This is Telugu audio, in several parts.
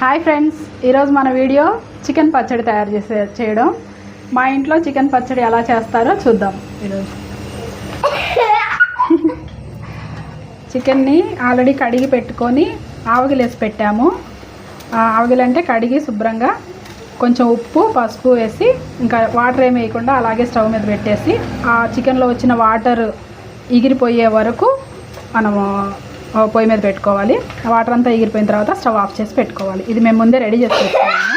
హాయ్ ఫ్రెండ్స్ ఈరోజు మన వీడియో చికెన్ పచ్చడి తయారు చేసే చేయడం. మా ఇంట్లో చికెన్ పచ్చడి ఎలా చేస్తారో చూద్దాం ఈరోజు. చికెన్ని ఆల్రెడీ కడిగి పెట్టుకొని ఆవగిలేసి పెట్టాము. ఆ కడిగి శుభ్రంగా కొంచెం ఉప్పు పసుపు వేసి ఇంకా వాటర్ ఏమి వేయకుండా అలాగే స్టవ్ మీద పెట్టేసి ఆ చికెన్లో వచ్చిన వాటర్ ఎగిరిపోయే వరకు మనము పొయ్యి మీద పెట్టుకోవాలి. వాటర్ అంతా ఎగిరిపోయిన తర్వాత స్టవ్ ఆఫ్ చేసి పెట్టుకోవాలి. ఇది మేము ముందే రెడీ చేసి పెట్టుకున్నాము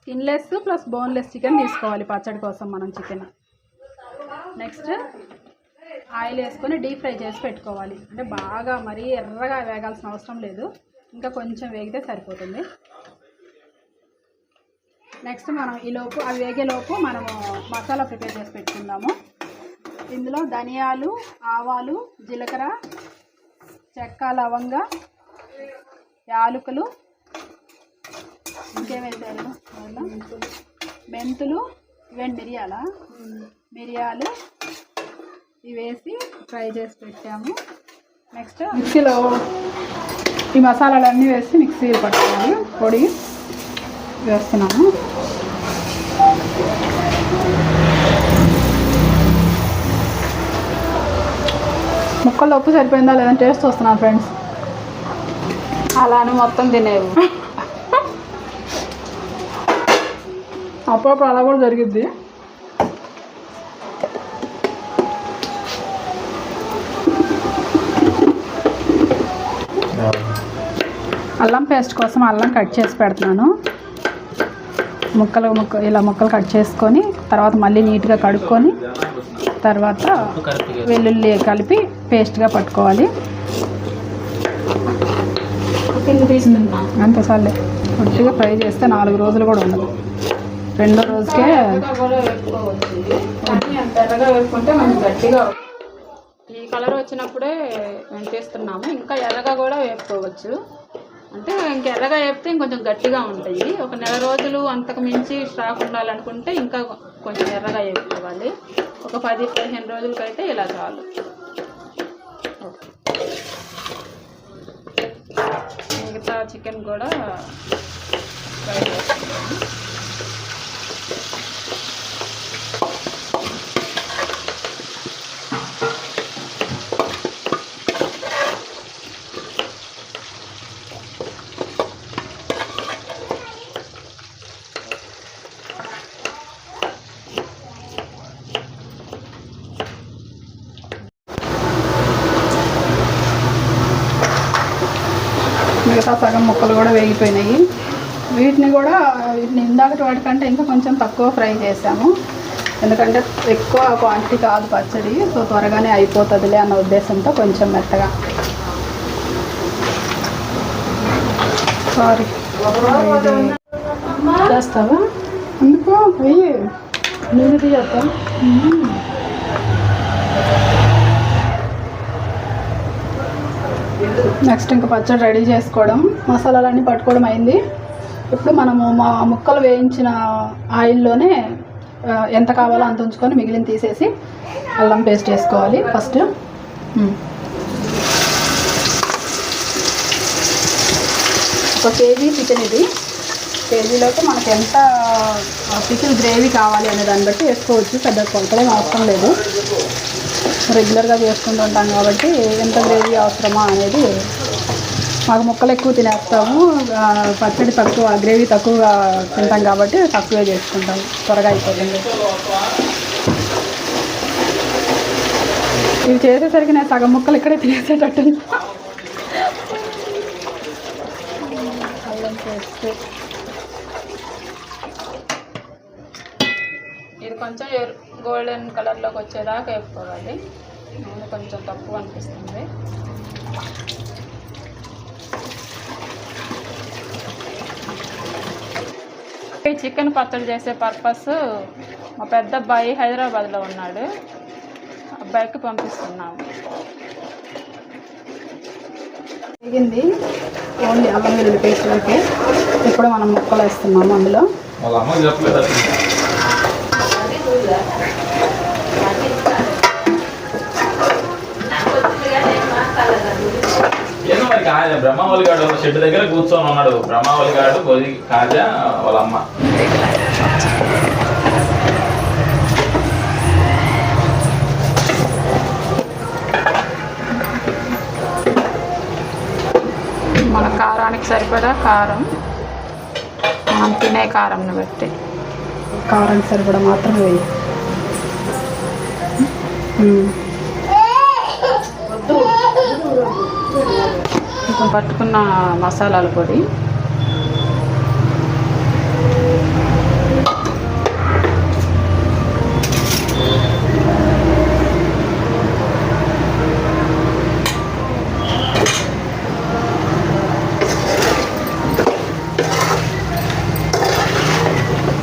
స్కిన్లెస్ ప్లస్ బోన్లెస్ చికెన్ తీసుకోవాలి పచ్చడి కోసం మనం చికెన్. నెక్స్ట్ ఆయిల్ వేసుకొని డీప్ ఫ్రై చేసి పెట్టుకోవాలి. అంటే బాగా మరీ ఎర్రగా వేగాల్సిన అవసరం లేదు. ఇంకా కొంచెం వేగితే సరిపోతుంది. నెక్స్ట్ మనం ఈ లోపు అవి వేగేలోపు మనము మసాలా ప్రిపేర్ చేసి పెట్టుకుందాము. ఇందులో ధనియాలు ఆవాలు జీలకర్ర చెక్క లవంగ యాలకులు ఇంకేమేసారు మెంతులు ఇవేంటి మిరియాల? మిరియాలు ఇవి వేసి ఫ్రై చేసి పెట్టాము. నెక్స్ట్ మిక్సీలో ఈ మసాలాలన్నీ వేసి మిక్సీ పట్టుకోవాలి పొడి వేస్తున్నాము. ముక్కల్లో ఉప్పు సరిపోయిందా లేదని టేస్ట్ వస్తున్నాను ఫ్రెండ్స్ అలానే మొత్తం తినేవి అప్పుడప్పుడు అలా కూడా జరిగిద్ది. అల్లం పేస్ట్ కోసం అల్లం కట్ చేసి పెడుతున్నాను. ముక్కలు ముక్క ఇలా ముక్కలు కట్ చేసుకొని తర్వాత మళ్ళీ నీట్గా కడుక్కొని తర్వాత వెల్లుల్లి కలిపి పేస్ట్గా పట్టుకోవాలి. అంతే చాలే కొద్దిగా ఫ్రై చేస్తే నాలుగు రోజులు కూడా ఉండదు. రెండో రోజుకే అంత ఎర్రగా వేసుకుంటే మనకి గట్టిగా ఈ కలర్ వచ్చినప్పుడే మేము చేస్తున్నాము ఇంకా ఎర్రగా కూడా వేపుకోవచ్చు అంటే ఇంక ఎర్రగా వేపితే ఇంకొంచెం గట్టిగా ఉంటాయి. ఒక నెల రోజులు అంతకు మించి స్టాక్ ఉండాలనుకుంటే ఇంకా కొంచెం ఎర్రగా వేసుకోవాలి. ఒక పది పదిహేను రోజులకైతే ఇలా చాలు. మిగతా చికెన్ కూడా ఫ్రై చేసుకుంటాము మిగతా సగం ముక్కలు కూడా వేగిపోయినాయి. వీటిని కూడా వీటిని ఇందాకటి వాటికంటే ఇంకా కొంచెం తక్కువ ఫ్రై చేసాము ఎందుకంటే ఎక్కువ క్వాంటిటీ కాదు పచ్చడి సో త్వరగానే అయిపోతుందిలే అన్న ఉద్దేశంతో కొంచెం మెత్తగా. సారీ చేస్తావా? ఎందుకు? వెయ్యి. నేను తీయద్దా? నెక్స్ట్ ఇంకా పచ్చడి రెడీ చేసుకోవడం. మసాలాలన్నీ పట్టుకోవడం అయింది. ఇప్పుడు మనము మా ముక్కలు వేయించిన ఆయిల్లోనే ఎంత కావాలో అంత ఉంచుకొని మిగిలిన తీసేసి అల్లం పేస్ట్ వేసుకోవాలి ఫస్ట్. ఒక కేజీ చికెన్ ఇది. కేజీలోకి మనకు ఎంత చికెన్ గ్రేవీ కావాలి అనే దాన్ని బట్టి వేసుకోవచ్చు. పెద్ద కొలతలేం అవసరం లేదు. రెగ్యులర్గా చేసుకుంటూ ఉంటాం కాబట్టి ఎంత గ్రేవీ అవసరమా అనేది మాకు ముక్కలు ఎక్కువ తినేస్తాము. పచ్చడి తక్కువ గ్రేవీ తక్కువగా తింటాం కాబట్టి తక్కువే చేసుకుంటాం త్వరగా అయిపోతుంది. ఇవి చేసేసరికి నేను సగం ముక్కలు ఇక్కడే తినేసేటట్టు ఇది కొంచెం గోల్డెన్ కలర్లోకి వచ్చేదాకా వేపుకోవాలి నూనె కొంచెం తక్కువ అనిపిస్తుంది. ఈ చికెన్ పచ్చడి చేసే పర్పస్ మా పెద్ద అబ్బాయి హైదరాబాద్లో ఉన్నాడు. అబ్బాయికి పంపిస్తున్నాము. వేగింది ఓన్లీ అల్లం వెల్లుల్లి పేస్ట్ ఇప్పుడు మనం ముక్కలు వేస్తున్నాము అందులో. వాళ్ళ అమ్మ చెప్పలేదు ఏదో మరి గారు కాజా బ్రహ్మావళి గారు షెడ్ దగ్గర కూర్చొని ఉన్నాడు. బ్రహ్మావళి గారు కొద్ది కాజా వాళ్ళ అమ్మ మన కారానికి సరిపడా కారం. మనం తినే కారంని బట్టి. కారం సరిపడా మాత్రం వేయి ఉమ్. కొంచెం పట్టుకున్న మసాలాల పొడి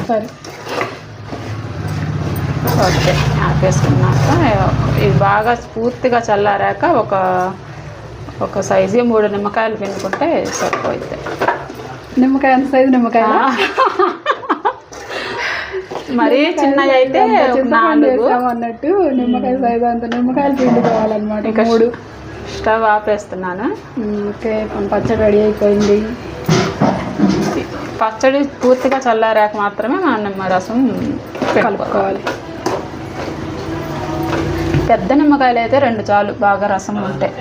సరే ఓకే ఆపేసుకున్నాక ఇది బాగా పూర్తిగా చల్లారాక ఒక ఒక సైజు మూడు నిమ్మకాయలు పిండుకుంటే సరిపోద్ది నిమ్మకాయ ఎంత సైజు నిమ్మకాయ మరీ చిన్నవి అయితే నాలుగు. అన్నట్టు నిమ్మకాయ సైజు అంత నిమ్మకాయలు పిండుకోవాలన్నమాట. ఇంకా మూడు. స్టవ్ ఆపేస్తున్నాను. ఓకే పచ్చడి రెడీ అయిపోయింది. పచ్చడి పూర్తిగా చల్లారాక మాత్రమే మనం నిమ్మరసం కలుపుకోవాలి. పెద్ద నిమ్మకాయలు అయితే రెండు చాలు బాగా రసం ఉంటాయి